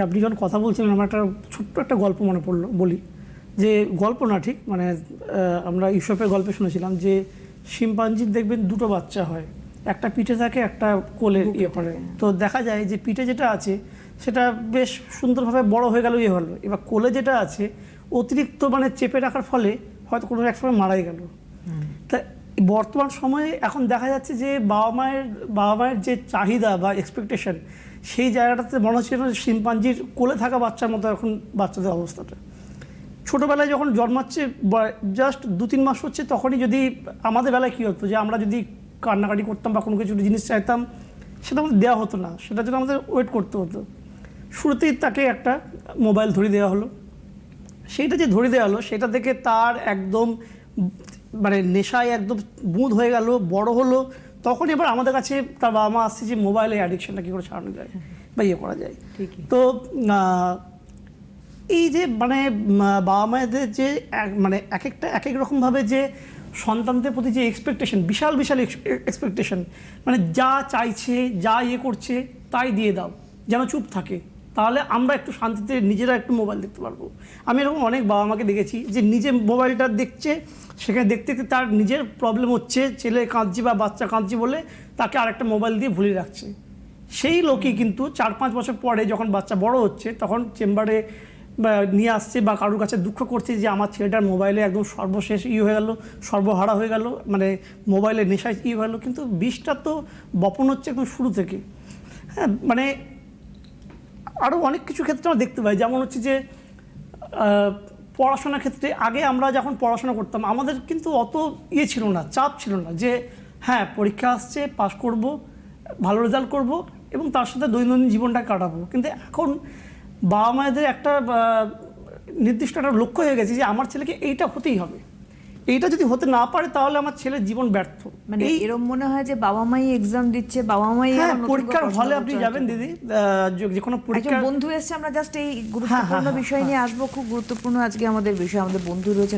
আপনি যখন কথা বলছিলেন আমার একটা ছোট্ট একটা গল্প মনে পড়ল বলি। যে গল্প না ঠিক মানে আমরা ইসপের গল্পে শুনেছিলাম যে শিম্পাঞ্জির দেখবেন দুটো বাচ্চা হয় একটা পিঠে থাকে একটা কোলে ইয়ে করে। তো দেখা যায় যে পিঠে যেটা আছে সেটা বেশ সুন্দরভাবে বড় হয়ে গেল ইয়ে হলো এবার কোলে যেটা আছে অতিরিক্ত মানে চেপে রাখার ফলে হয়তো কোনো এক সময় মারাই গেল। তা বর্তমান সময়ে এখন দেখা যাচ্ছে যে বাবা মায়ের বাবা মায়ের যে চাহিদা বা এক্সপেকটেশন সেই জায়গাটাতে মনে হচ্ছে শিম্পাঞ্জির কোলে থাকা বাচ্চার মতো এখন বাচ্চাদের অবস্থাটা। ছোটোবেলায় যখন জন্মাচ্ছে জাস্ট দু তিন মাস হচ্ছে, তখনই যদি আমাদের বেলায় কী হতো যে আমরা যদি কান্নাকাটি করতাম বা কোনো কিছু জিনিস চাইতাম, সেটা আমাদের দেওয়া হতো না সেটার জন্য আমাদের ওয়েট করতে হতো। শুরুতেই তাকে একটা মোবাইল ধরিয়ে দেওয়া হলো। সেইটা যে ধরে দেওয়া হলো, সেটা থেকে তার একদম মানে নেশায় একদম বুঁদ হয়ে গেল বড় হলো তখন এবার আমাদের কাছে তার বাবা মা আসছে যে মোবাইলে অ্যাডিকশনটা কী করে ছাড়ানো যায় বা ইয়ে করা যায়। তো এই যে মানে বাবা মায়েদের যে এক- মানে এক একটা এক এক রকমভাবে যে সন্তানদের প্রতি যে এক্সপেকটেশন বিশাল বিশাল এক্সপেকটেশন মানে যা চাইছে যা ইয়ে করছে তাই দিয়ে দাও যেন চুপ থাকে। তাহলে আমরা একটু শান্তিতে নিজেরা একটু মোবাইল দেখতে পারব। আমি এরকম অনেক বাবা মাকে দেখেছি যে নিজে মোবাইলটা দেখছে, সেখানে দেখতে দেখতে তার নিজের প্রবলেম হচ্ছে, ছেলে কাঁদছে বা বাচ্চা কাঁদছে বলে তাকে আরেকটা মোবাইল দিয়ে ভুলিয়ে রাখছে। সেই লোকই কিন্তু চার পাঁচ বছর পরে যখন বাচ্চা বড় হচ্ছে, তখন চেম্বারে নিয়ে আসছে বা কারোর কাছে দুঃখ করছে যে আমার ছেলেটার মোবাইলে একদম সর্বশেষ ই হয়ে গেল, সর্বহারা হয়ে গেল মানে মোবাইলে নেশায় ই হয়ে গেল। কিন্তু বিষটা তো বপন হচ্ছে একদম শুরু থেকে। হ্যাঁ মানে আরও অনেক কিছু ক্ষেত্রে আমরা দেখতে পাই। যেমন হচ্ছে যে পড়াশোনার ক্ষেত্রে আগে আমরা যখন পড়াশোনা করতাম, আমাদের কিন্তু অত ইয়ে ছিল না, চাপ ছিল না যে হ্যাঁ পরীক্ষা আসছে পাস করব, ভালো রেজাল্ট করব এবং তার সাথে দৈনন্দিন জীবনটা কাটাবো। কিন্তু এখন বাবা মায়েদের একটা নির্দিষ্ট একটা লক্ষ্য হয়ে গেছে যে, আমার ছেলেকে এইটা হতেই হবে। এইটা যদি হতে না পারে তাহলে আমার ছেলের জীবন ব্যর্থ। মানে এরকম মনে হয় যে বাবা মাই এক্সাম দিচ্ছে বাবা মাই হ্যাঁ পরীক্ষার হলে আপনি যাবেন দিদি। যে- কোনো পরীক্ষা বন্ধু এসছে আমরা জাস্ট এই গুরুত্বপূর্ণ হ্যাঁ, বিষয় নিয়ে আসব খুব গুরুত্বপূর্ণ আজকে আমাদের বিষয় আমাদের বন্ধু রয়েছে